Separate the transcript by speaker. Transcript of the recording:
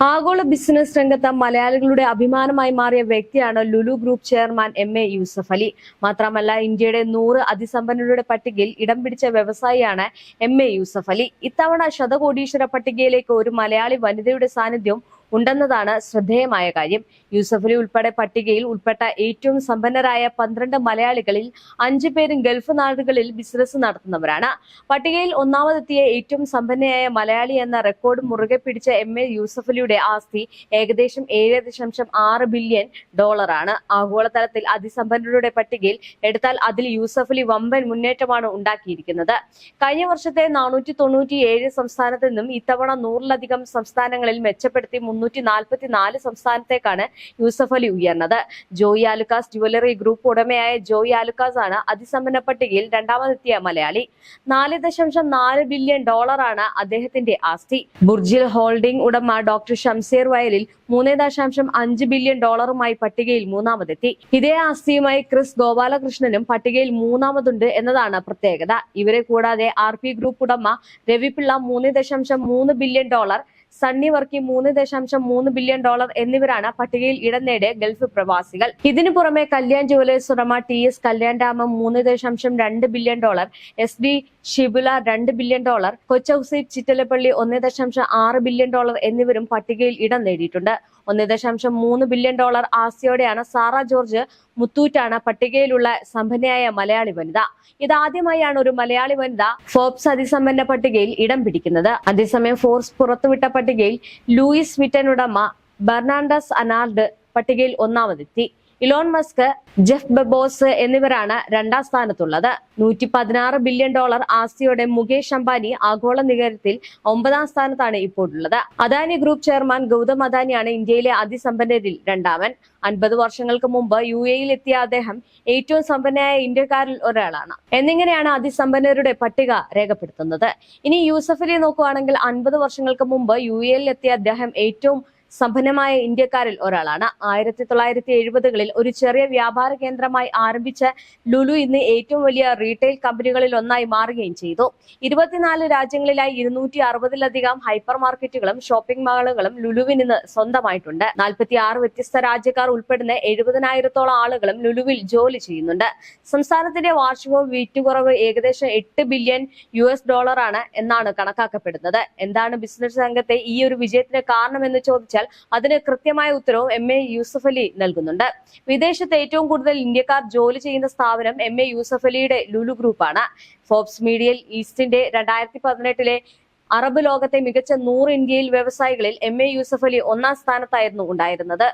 Speaker 1: ആഗോള ബിസിനസ് രംഗത്ത് മലയാളികളുടെ അഭിമാനമായി മാറിയ വ്യക്തിയാണ് Lulu group chairman M A Yusuff Ali. മാത്രമല്ല ഇന്ത്യയുടെ നൂറ് അതിസമ്പന്നരുടെ പട്ടികയിൽ ഇടം പിടിച്ച വ്യവസായിയാണ് എം എ യൂസഫ് അലി. ഇത്തവണ ശതകോടീശ്വര പട്ടികയിലേക്ക് ഒരു മലയാളി വനിതയുടെ സാന്നിധ്യം ഉണ്ടെന്നതാണ് ശ്രദ്ധേയമായ കാര്യം. യൂസഫലി ഉൾപ്പെടെ പട്ടികയിൽ ഉൾപ്പെട്ട ഏറ്റവും സമ്പന്നരായ പന്ത്രണ്ട് മലയാളികളിൽ അഞ്ചു പേരും ഗൾഫ് നാടുകളിൽ ബിസിനസ് നടത്തുന്നവരാണ്. പട്ടികയിൽ ഒന്നാമതെത്തിയ ഏറ്റവും സമ്പന്നയായ മലയാളി എന്ന റെക്കോർഡ് മുറുകെ പിടിച്ച എം എ യൂസഫലിയുടെ ആസ്തി ഏകദേശം ഏഴ് ദശാംശം ആറ് ബില്യൺ ഡോളറാണ് ആഗോളതലത്തിൽ അതിസമ്പന്നരുടെ പട്ടികയിൽ എടുത്താൽ അതിൽ യൂസഫലി വമ്പൻ മുന്നേറ്റമാണ് ഉണ്ടാക്കിയിരിക്കുന്നത്. കഴിഞ്ഞ വർഷത്തെ നാനൂറ്റി തൊണ്ണൂറ്റി ഏഴ് സംസ്ഥാനത്ത് നിന്നും ഇത്തവണ നൂറിലധികം സംസ്ഥാനങ്ങളിൽ മെച്ചപ്പെടുത്തി മുന്നൂറ്റി നാൽപ്പത്തി നാല് സംസ്ഥാനത്തേക്കാണ് യൂസഫ് അലി ഉയർന്നത്. ജോയി ആലുക്കാസ് ജുവലറി ഗ്രൂപ്പ് ഉടമയായ ജോയി ആലുക്കാസ് ആണ് അതിസമ്പന്ന പട്ടികയിൽ രണ്ടാമതെത്തിയ മലയാളി. നാല് ദശാംശം നാല് ബില്യൺ ഡോളറാണ് അദ്ദേഹത്തിന്റെ ആസ്തി. ബുർജിൽ ഹോൾഡിംഗ് ഉടമ ഡോക്ടർ ഷംസീർ വയലിൽ മൂന്ന് ദശാംശം അഞ്ച് ബില്യൺ ഡോളറുമായി പട്ടികയിൽ മൂന്നാമതെത്തി. ഇതേ ആസ്തിയുമായി ക്രിസ് ഗോപാലകൃഷ്ണനും പട്ടികയിൽ മൂന്നാമതുണ്ട് എന്നതാണ് പ്രത്യേകത. ഇവരെ കൂടാതെ ആർ പി ഗ്രൂപ്പ് ഉടമ രവിപിള്ള മൂന്ന് ദശാംശം മൂന്ന് ബില്യൺ ഡോളർ സണ്ണി വർക്കി മൂന്ന് ദശാംശം മൂന്ന് ബില്യൺ ഡോളർ എന്നിവരാണ് പട്ടികയിൽ ഇടം നേടിയ ഗൾഫ് പ്രവാസികൾ. ഇതിനു പുറമെ കല്യാൺ ജുവലേഴ്സ് ഉടമ ടി എസ് കല്യാൺ ഡാമം മൂന്ന് ദശാംശം രണ്ട് billion dollar S D Shibulal രണ്ട് ബില്യൺ ഡോളർ കൊച്ചൌസി ചിറ്റലപ്പള്ളി ഒന്ന് ദശാംശം ആറ് ബില്യൺ ഡോളർ എന്നിവരും പട്ടികയിൽ ഇടം നേടിയിട്ടുണ്ട്. ഒന്ന് ദശാംശം മൂന്ന് ബില്യൺ ഡോളർ ആസിയോടെയാണ് സാറ ജോർജ് മുത്തൂറ്റാണ് പട്ടികയിലുള്ള സമ്പന്നയായ മലയാളി വനിത. ഇതാദ്യമായാണ് ഒരു മലയാളി വനിത ഫോർബ്സ് അതിസമ്പന്ന പട്ടികയിൽ ഇടം പിടിക്കുന്നത്. അതേസമയം ഫോർബ്സ് പുറത്തുവിട്ട പട്ടികയിൽ ലൂയിസ് വിറ്റൻ ഉടമ ബെർണാണ്ടസ് അനാൾഡ് പട്ടികയിൽ ഒന്നാമതെത്തി. ഇലോൺ മസ്ക് ജെഫ് ബെബോസ് എന്നിവരാണ് രണ്ടാം സ്ഥാനത്തുള്ളത്. നൂറ്റി പതിനാറ് ബില്യൺ ഡോളർ ആസ്തിയുടെ മുകേഷ് അംബാനി ആഗോള നികരത്തിൽ ഒമ്പതാം സ്ഥാനത്താണ് ഇപ്പോൾ ഉള്ളത് അദാനി ഗ്രൂപ്പ് ചെയർമാൻ ഗൗതം അദാനിയാണ് ഇന്ത്യയിലെ അതിസമ്പന്നരിൽ രണ്ടാമൻ. അൻപത് വർഷങ്ങൾക്ക് മുമ്പ് യു എയിൽ എത്തിയ അദ്ദേഹം ഏറ്റവും സമ്പന്നയായ ഇന്ത്യക്കാരിൽ ഒരാളാണ്. എന്നിങ്ങനെയാണ് അതിസമ്പന്നരുടെ പട്ടിക രേഖപ്പെടുത്തുന്നത്. ഇനി യൂസഫിനെ നോക്കുകയാണെങ്കിൽ അൻപത് വർഷങ്ങൾക്ക് മുമ്പ് യു എയിൽ എത്തിയ അദ്ദേഹം ഏറ്റവും സമ്പന്നമായ ഇന്ത്യക്കാരിൽ ഒരാളാണ്. ആയിരത്തി തൊള്ളായിരത്തി എഴുപതുകളിൽ ഒരു ചെറിയ വ്യാപാര കേന്ദ്രമായി ആരംഭിച്ച ലുലു ഇന്ന് ഏറ്റവും വലിയ റീറ്റെയിൽ കമ്പനികളിൽ ഒന്നായി മാറുകയും ചെയ്തു. ഇരുപത്തിനാല് രാജ്യങ്ങളിലായി ഇരുന്നൂറ്റി അറുപതിലധികം ഹൈപ്പർ മാർക്കറ്റുകളും ഷോപ്പിംഗ് മാളുകളും ലുലുവിന് ഇന്ന് സ്വന്തമായിട്ടുണ്ട്. നാൽപ്പത്തി ആറ് വ്യത്യസ്ത രാജ്യക്കാർ ഉൾപ്പെടുന്ന എഴുപതിനായിരത്തോളം ആളുകളും ലുലുവിൽ ജോലി ചെയ്യുന്നുണ്ട്. സംസ്ഥാനത്തിന്റെ വാർഷികവും വീറ്റുകുറവ് ഏകദേശം എട്ട് ബില്യൺ യു എസ് ഡോളറാണ് എന്നാണ് കണക്കാക്കപ്പെടുന്നത്. എന്താണ് ബിസിനസ് രംഗത്തെ ഈ ഒരു വിജയത്തിന് കാരണമെന്ന് ചോദിച്ചാൽ അതിന് കൃത്യമായ ഉത്തരവും എം എ യൂസഫ് അലി നൽകുന്നുണ്ട്. വിദേശത്ത് ഏറ്റവും കൂടുതൽ ഇന്ത്യക്കാർ ജോലി ചെയ്യുന്ന സ്ഥാപനം എം എ യൂസഫ് അലിയുടെ ലുലു ഗ്രൂപ്പാണ് ഫോബ്സ് മീഡിയൽ ഈസ്റ്റിന്റെ രണ്ടായിരത്തി പതിനെട്ടിലെ അറബ് ലോകത്തെ മികച്ച നൂറ് ഇന്ത്യയിൽ വ്യവസായികളിൽ എം എ യൂസഫ് അലി ഒന്നാം സ്ഥാനത്തായിരുന്നു ഉണ്ടായിരുന്നത്.